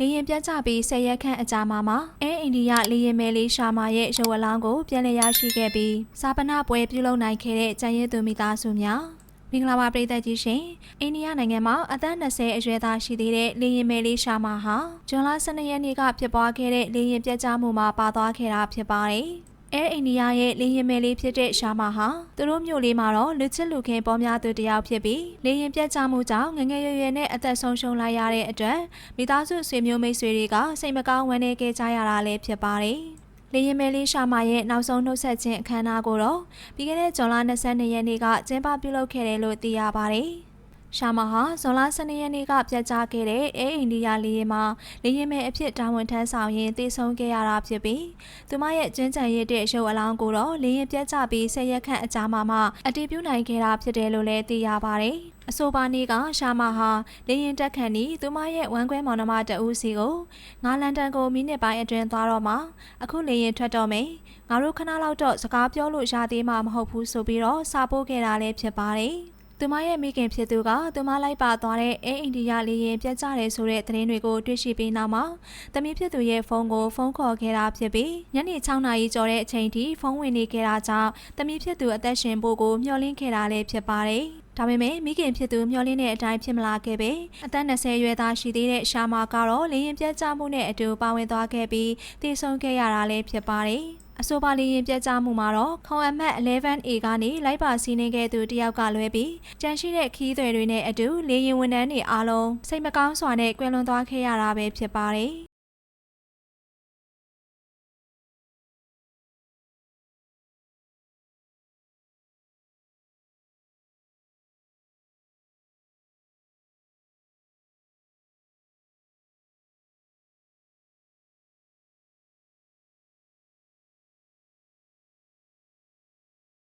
လေရင်ပြတ်ကျပြီးဆယ်ရက်ခန့်အကြာမှာမှာအဲအိန္ဒိယလေရင်မဲလေးရှာမာရဲ့ရုပ်အလောင်းကိုပြန်လည်ရရှိခဲ့ပြီးစာပနာပွဲပြုလုပ်နိုင်ခဲ့တဲ့ကျန်ရည်သူမိသားစုများမင်္ဂလာပါပရိသတ်ကြီးရှင်အိန္ဒိယနိုင်ငံမှာအသက်20အရွယ်သားရှိသေးတဲ့လေရင်မဲလေးရှာမာဟာဇွန်လ12ရက်နေ့ကဖြစ်ပွားခဲ့တဲ့လေရင်ပြတ်ကျမှုမှာပါသွားခဲ့တာဖြစ်ပါတယ် အဲအိန္ဒိယရဲ့လေရင်မဲလေးဖြစ်တဲ့ရှာမာဟာသူတို့မျိုးလေးမှာတော့လူချစ်လူခင်ပေါ်များသူတစ်ယောက်ဖြစ်ပြီးလေရင်ပြတ်ကျမှုကြောင့်ငယ်ငယ်ရွယ်ရွယ်နဲ့အသက်ဆုံးရှုံးလိုက်ရတဲ့အတွက်မိသားစုဆွေမျိုးမိတ်ဆွေတွေကစိတ်မကောင်းဝမ်းနည်းခဲ့ကြရတာလည်းဖြစ်ပါတယ်။လေရင်မဲလေးရှာမာရဲ့နောက်ဆုံးနှုတ်ဆက်ခြင်းအခမ်းအနားကိုတော့ပြီးခဲ့တဲ့ဇွန်လ22ရက်နေ့ကကျင်းပပြုလုပ်ခဲ့တယ်လို့သိရပါတယ်။ ရှာမာဟာဇွန်လ12ရက်နေ့ကပြတ်ကျခဲ့တဲ့အဲအိန္ဒိယလေရင်မှာလေရင်မဲအဖြစ်တာဝန်ထမ်းဆောင်ရင်းတည်ဆုံးခဲ့ရတာဖြစ်ပြီးသူမရဲ့ကျန်းချန်ရစ်တဲ့ရုပ်အလောင်းကိုတော့လေရင်ပြတ်ကျပြီး10ရက်ခန့်အကြာမှာမှအတည်ပြုနိုင်ခဲ့တာဖြစ်တယ်လို့လည်းသိရပါတယ်။အဆိုပါနေ့ကရှာမာဟာလေရင်တက်ခန့်နီသူမရဲ့ဝမ်းခွဲမောင်နှမတဦးစီကိုငါလန်တန်ကိုမိနစ်ပိုင်းအတွင်းသွားတော့မှအခုလေရင်ထွက်တော့မယ်ငါတို့ခဏလောက်တော့စကားပြောလို့ရသေးမှာမဟုတ်ဘူးဆိုပြီးတော့စာပို့ခဲ့တာလည်းဖြစ်ပါတယ်။ သူမရဲ့မိခင်ဖြစ်သူကသူမလိုက်ပါသွားတဲ့အဲအိန္ဒိယလေရင်ပြတ်ကျတယ်ဆိုတဲ့သတင်းတွေကိုတွေ့ရှိပြီးနောက်မှာတမီးဖြစ်သူရဲ့ဖုန်းကိုဖုန်းခေါ်ခဲ့တာဖြစ်ပြီးညနေ6နာရီကျော်တဲ့အချိန်ထိဖုန်းဝင်နေခဲ့တာကြောင့်တမီးဖြစ်သူအသက်ရှင်ဖို့ကိုမျှော်လင့်ခဲ့တာလည်းဖြစ်ပါတယ်။ ဒါပေမဲ့မိခင်ဖြစ်သူမျှော်လင့်တဲ့အတိုင်းဖြစ်မလာခဲ့ပေအသက်20ရွယ်သားရှိသေးတဲ့ရှာမာကတော့လေရင်ပြတ်ကျမှုနဲ့အတူပါဝင်သွားခဲ့ပြီးတည်ဆုံခဲ့ရတာလည်းဖြစ်ပါတယ်။အဆိုပါလေရင်ပြတ်ကျမှုမှာတော့ခေါင်အမတ် 11A ကနေလိုက်ပါစီးနေခဲ့သူတယောက်ကလွဲပြီးကြန့်ရှိတဲ့ခီးသွယ်တွေနဲ့အတူလေရင်ဝန်ထမ်းတွေအားလုံးစိတ်မကောင်းစွာနဲ့ကွယ်လွန်သွားခဲ့ရတာပဲဖြစ်ပါတယ်